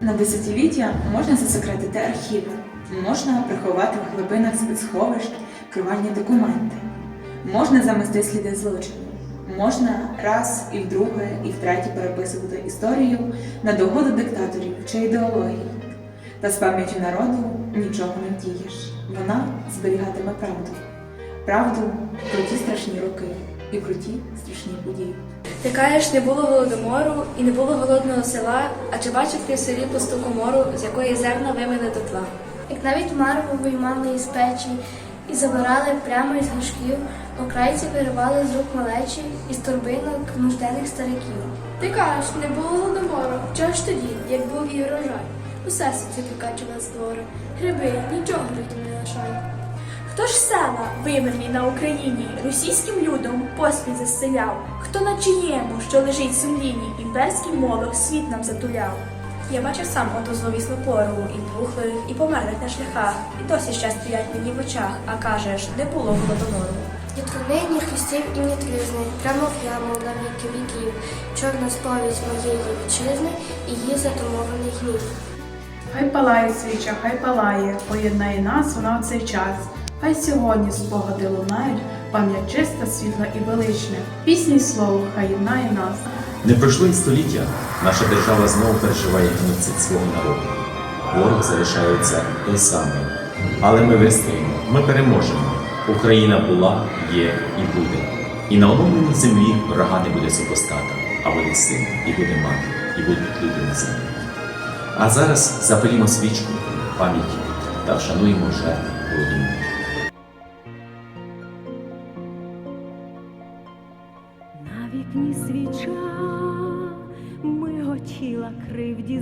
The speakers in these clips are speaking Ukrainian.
На десятиліття можна засекретити архіви, можна приховати в глибинах спецсховищ кривальні документи, можна замести сліди злочину, можна раз і вдруге, і втретє переписувати історію на догоду диктаторів чи ідеології. Та з пам'яттю народу нічого не вдієш. Вона зберігатиме правду. Правду про ті страшні роки і про ті страшні події. Ти кажеш, не було голодомору і не було голодного села, а чи бачив ти в селі пусту комору, з якої зерна вимили до тла? Як навіть марву виймали із печі і забирали прямо із горшків, окрайці виривали з рук малечі із торбинок нужденних стариків. Ти кажеш, не було голодомору. Чого ж тоді, як був і врожай? Усе світло покачували з двори. Гриби, нічого не лишай. Хто ж села, вимерні на Україні, російським людом поспіль заселяв? Хто на чиєму, що лежить сумлінні, імперський молох світ нам затуляв? Я бачив сам оту зловісну пору, і духлих, і померлих на шляхах, і досі ще стоять мені в очах, а кажеш, не було голодомору. Ні труни, ні хрестів і ні тризни, прямо в яму на віки віків, чорна сповідь моєї вітчизни і її затумований гнів. Хай палає свіча, хай палає, поєднає нас вона в цей час. Хай сьогодні спогади лунають, пам'ять чиста, світла і велична. Пісні й слово хай єднає нас. Не пройшло й століття. Наша держава знову переживає геноцид свого народу. Ворог залишається той самий. Але ми вистоїмо, ми переможемо. Україна була, є і буде. І на оновленій землі врага не буде супостата, а буде син, і буде мати, і будуть люди на землі. А зараз запалімо свічку пам'яті та вшануємо жертв Володимира.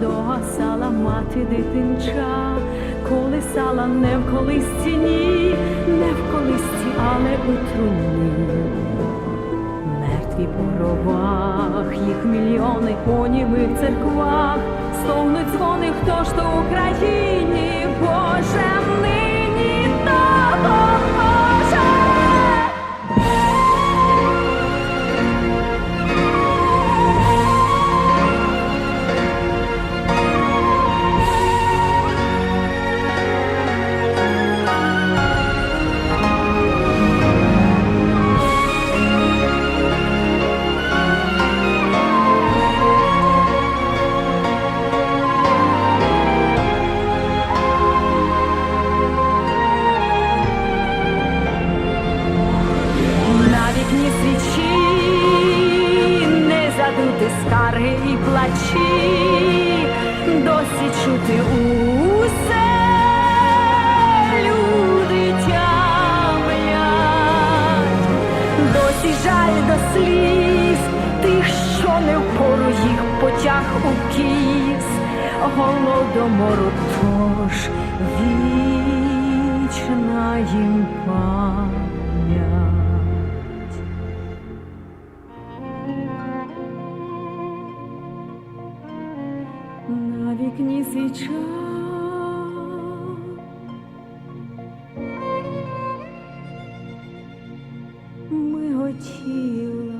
догасала мати дитинча, колисала не в колисці, ні, не в колисці, але у труні. Мертві по гробах, їх мільйони по в церквах, стогнуть дзвони, хто ж то Україні, потяг у кіс, голодомору тож вічна їм пам'ять. На вікні свіча. Миготіла. На